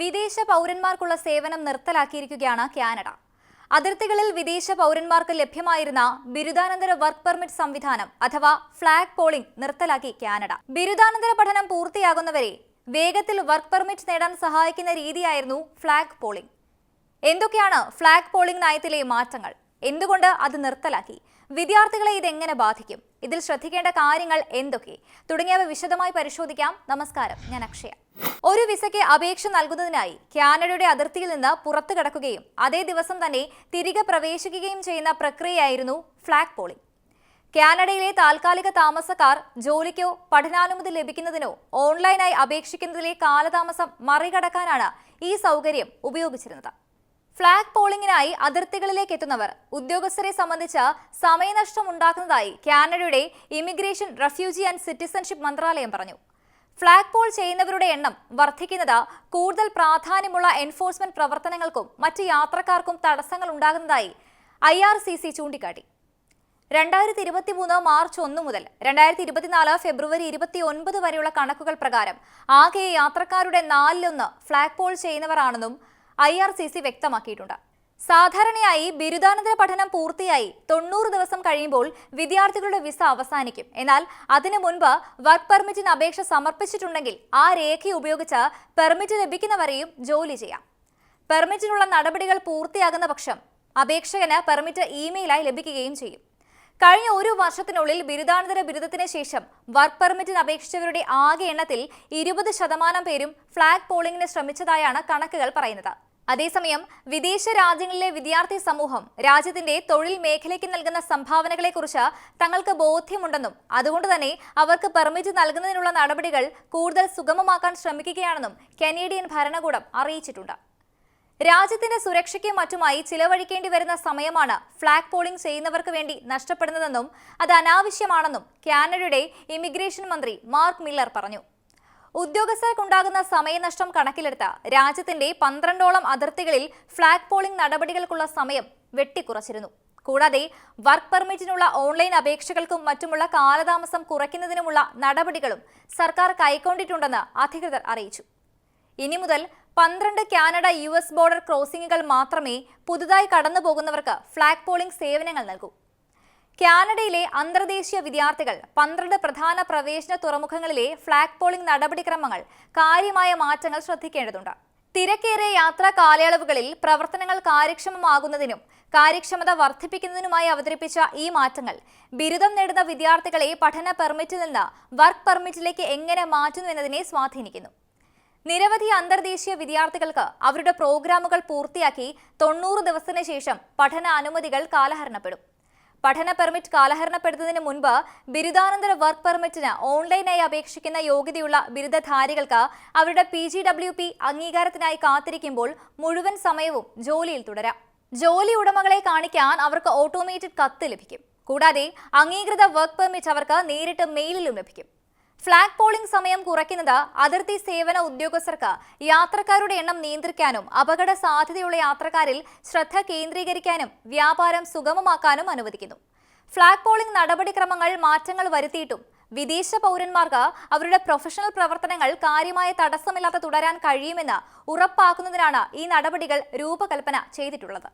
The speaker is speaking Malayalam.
വിദേശ പൗരന്മാർക്കുള്ള സേവനം നിർത്തലാക്കിയിരിക്കുകയാണ് കാനഡ. അതിർത്തികളിൽ വിദേശ പൗരന്മാർക്ക് ലഭ്യമായിരുന്ന ബിരുദാനന്തര വർക്ക് പെർമിറ്റ് സംവിധാനം അഥവാ ഫ്ളാഗ് പോളിംഗ് നിർത്തലാക്കി കാനഡ. ബിരുദാനന്തര പഠനം പൂർത്തിയാകുന്നവരെ വേഗത്തിൽ വർക്ക് പെർമിറ്റ് നേടാൻ സഹായിക്കുന്ന രീതിയായിരുന്നു ഫ്ളാഗ് പോളിംഗ്. എന്തൊക്കെയാണ് ഫ്ളാഗ് പോളിംഗ് നയത്തിലെ മാറ്റങ്ങൾ? എന്തുകൊണ്ട് അത് നിർത്തലാക്കി? വിദ്യാർത്ഥികളെ ഇത് എങ്ങനെ ബാധിക്കും? ഇതിൽ ശ്രദ്ധിക്കേണ്ട കാര്യങ്ങൾ എന്തൊക്കെ? തുടങ്ങിയവ വിശദമായി പരിശോധിക്കാം. നമസ്കാരം. ഞാൻ അക്ഷയ. ഒരു വിസയ്ക്ക് അപേക്ഷ നൽകുന്നതിനായി കാനഡയുടെ അതിർത്തിയിൽ നിന്ന് പുറത്തു കടക്കുകയും അതേ ദിവസം തന്നെ തിരികെ പ്രവേശിക്കുകയും ചെയ്യുന്ന പ്രക്രിയയായിരുന്നു ഫ്ലാഗ് പോളിംഗ്. കാനഡയിലെ താൽക്കാലിക താമസക്കാർ ജോലിക്കോ പഠനാനുമതി ലഭിക്കുന്നതിനോ ഓൺലൈനായി അപേക്ഷിക്കുന്നതിലെ കാലതാമസം മറികടക്കാനാണ് ഈ സൗകര്യം ഉപയോഗിച്ചിരുന്നത്. ഫ്ലാഗ് പോളിംഗിനായി അതിർത്തികളിലേക്ക് എത്തുന്നവർ ഉദ്യോഗസ്ഥരെ സംബന്ധിച്ച സമയനഷ്ടം ഉണ്ടാക്കുന്നതായി കാനഡയുടെ ഇമിഗ്രേഷൻ റെഫ്യൂജി ആൻഡ് സിറ്റിസൺഷിപ്പ് മന്ത്രാലയം പറഞ്ഞു. ഫ്ളാഗ് പോൾ ചെയ്യുന്നവരുടെ എണ്ണം വർദ്ധിക്കുന്നത് കൂടുതൽ പ്രാധാന്യമുള്ള എൻഫോഴ്സ്മെന്റ് പ്രവർത്തനങ്ങൾക്കും മറ്റ് യാത്രക്കാർക്കും തടസ്സങ്ങൾ ഉണ്ടാകുന്നതായി ഐ ആർ സി സി ചൂണ്ടിക്കാട്ടി. രണ്ടായിരത്തി ഇരുപത്തി മൂന്ന് മാർച്ച് ഒന്ന് മുതൽ രണ്ടായിരത്തി ഇരുപത്തിനാല് ഫെബ്രുവരി ഇരുപത്തി ഒൻപത് വരെയുള്ള കണക്കുകൾ പ്രകാരം ആകെ യാത്രക്കാരുടെ നാലിലൊന്ന് ഫ്ളാഗ് പോൾ ചെയ്യുന്നവരാണെന്നും ഐ ആർ സി സി വ്യക്തമാക്കിയിട്ടുണ്ട്. സാധാരണയായി ബിരുദാനന്തര പഠനം പൂർത്തിയായി തൊണ്ണൂറ് ദിവസം കഴിയുമ്പോൾ വിദ്യാർത്ഥികളുടെ വിസ അവസാനിക്കും. എന്നാൽ അതിനു മുൻപ് വർക്ക് പെർമിറ്റിന് അപേക്ഷ സമർപ്പിച്ചിട്ടുണ്ടെങ്കിൽ ആ രേഖ ഉപയോഗിച്ച് പെർമിറ്റ് ലഭിക്കുന്നവരെയും ജോലി ചെയ്യാം. പെർമിറ്റിനുള്ള നടപടികൾ പൂർത്തിയാകുന്ന പക്ഷം അപേക്ഷകന് പെർമിറ്റ് ഇമെയിലായി ലഭിക്കുകയും ചെയ്യും. കഴിഞ്ഞ ഒരു വർഷത്തിനുള്ളിൽ ബിരുദാനന്തര ബിരുദത്തിന് ശേഷം വർക്ക് പെർമിറ്റിന് അപേക്ഷിച്ചവരുടെ ആകെ എണ്ണത്തിൽ ഇരുപത് ശതമാനം പേരും ഫ്ളാഗ് പോളിംഗിന് ശ്രമിച്ചതായാണ് കണക്കുകൾ പറയുന്നത്. അതേസമയം വിദേശ രാജ്യങ്ങളിലെ വിദ്യാർത്ഥി സമൂഹം രാജ്യത്തിന്റെ തൊഴിൽ മേഖലയ്ക്ക് നൽകുന്ന സംഭാവനകളെക്കുറിച്ച് തങ്ങൾക്ക് ബോധ്യമുണ്ടെന്നും അതുകൊണ്ട് തന്നെ അവർക്ക് പെർമിറ്റ് നൽകുന്നതിനുള്ള നടപടികൾ കൂടുതൽ സുഗമമാക്കാൻ ശ്രമിക്കുകയാണെന്നും കനേഡിയൻ ഭരണകൂടം അറിയിച്ചിട്ടുണ്ട്. രാജ്യത്തിന്റെ സുരക്ഷയ്ക്ക് മറ്റുമായി ചിലവഴിക്കേണ്ടി വരുന്ന സമയമാണ് ഫ്ളാഗ് പോളിംഗ് ചെയ്യുന്നവർക്ക് വേണ്ടി നഷ്ടപ്പെടുന്നതെന്നും അത് അനാവശ്യമാണെന്നും കാനഡയുടെ ഇമിഗ്രേഷൻ മന്ത്രി മാർക്ക് മില്ലർ പറഞ്ഞു. ഉദ്യോഗസ്ഥർക്കുണ്ടാകുന്ന സമയനഷ്ടം കണക്കിലെടുത്ത് രാജ്യത്തിന്റെ പന്ത്രണ്ടോളം അതിർത്തികളിൽ ഫ്ളാഗ് പോളിംഗ് നടപടികൾക്കുള്ള സമയം വെട്ടിക്കുറച്ചിരുന്നു. കൂടാതെ വർക്ക് പെർമിറ്റിനുള്ള ഓൺലൈൻ അപേക്ഷകൾക്കും മറ്റുമുള്ള കാലതാമസം കുറയ്ക്കുന്നതിനുമുള്ള നടപടികളും സർക്കാർ കൈക്കൊണ്ടിട്ടുണ്ടെന്ന് അധികൃതർ അറിയിച്ചു. ഇനി മുതൽ പന്ത്രണ്ട് കാനഡ യു ബോർഡർ ക്രോസിംഗുകൾ മാത്രമേ പുതുതായി കടന്നുപോകുന്നവർക്ക് ഫ്ളാഗ് പോളിംഗ് സേവനങ്ങൾ നൽകൂ. കാനഡയിലെ അന്തർദേശീയ വിദ്യാർത്ഥികൾ പന്ത്രണ്ട് പ്രധാന പ്രവേശന തുറമുഖങ്ങളിലെ ഫ്ളാഗ് പോളിംഗ് നടപടിക്രമങ്ങൾ കാര്യമായ മാറ്റങ്ങൾ ശ്രദ്ധിക്കേണ്ടതുണ്ട്. തിരക്കേറിയ യാത്രാ കാലയളവുകളിൽ പ്രവർത്തനങ്ങൾ കാര്യക്ഷമമാകുന്നതിനും കാര്യക്ഷമത വർദ്ധിപ്പിക്കുന്നതിനുമായി അവതരിപ്പിച്ച ഈ മാറ്റങ്ങൾ ബിരുദം നേടുന്ന വിദ്യാർത്ഥികളെ പഠന പെർമിറ്റിൽ നിന്ന് വർക്ക് പെർമിറ്റിലേക്ക് എങ്ങനെ മാറ്റുന്നു എന്നതിനെ സ്വാധീനിക്കുന്നു. നിരവധി അന്തർദേശീയ വിദ്യാർത്ഥികൾക്ക് അവരുടെ പ്രോഗ്രാമുകൾ പൂർത്തിയാക്കി തൊണ്ണൂറ് ദിവസത്തിന് ശേഷം പഠന അനുമതികൾ കാലഹരണപ്പെടും. പഠന പെർമിറ്റ് കാലഹരണപ്പെടുത്തുന്നതിന് മുൻപ് ബിരുദാനന്തര വർക്ക് പെർമിറ്റിന് ഓൺലൈനായി അപേക്ഷിക്കുന്ന യോഗ്യതയുള്ള ബിരുദധാരികൾക്ക് അവരുടെ പി ജി ഡബ്ല്യു പി അംഗീകാരത്തിനായി കാത്തിരിക്കുമ്പോൾ മുഴുവൻ സമയവും ജോലിയിൽ തുടരാം. ജോലി ഉടമകളെ കാണിക്കാൻ അവർക്ക് ഓട്ടോമേറ്റഡ് കത്ത് ലഭിക്കും. കൂടാതെ അംഗീകൃത വർക്ക് പെർമിറ്റ് അവർക്ക് നേരിട്ട് മെയിലിലും ലഭിക്കും. ഫ്ലാഗ് പോളിംഗ് സമയം കുറയ്ക്കുന്നത് അതിർത്തി സേവന ഉദ്യോഗസ്ഥർക്ക് യാത്രക്കാരുടെ എണ്ണം നിയന്ത്രിക്കാനും അപകട സാധ്യതയുള്ള യാത്രക്കാരിൽ ശ്രദ്ധ കേന്ദ്രീകരിക്കാനും വ്യാപാരം സുഗമമാക്കാനും അനുവദിക്കുന്നു. ഫ്ളാഗ് പോളിംഗ് നടപടിക്രമങ്ങൾ മാറ്റങ്ങൾ വരുത്തിയിട്ടും വിദേശ പൗരന്മാർക്ക് അവരുടെ പ്രൊഫഷണൽ പ്രവർത്തനങ്ങൾ കാര്യമായ തടസ്സമില്ലാതെ തുടരാൻ കഴിയുമെന്ന് ഉറപ്പാക്കുന്നതിനാണ് ഈ നടപടികൾ രൂപകൽപ്പന ചെയ്തിട്ടുള്ളത്.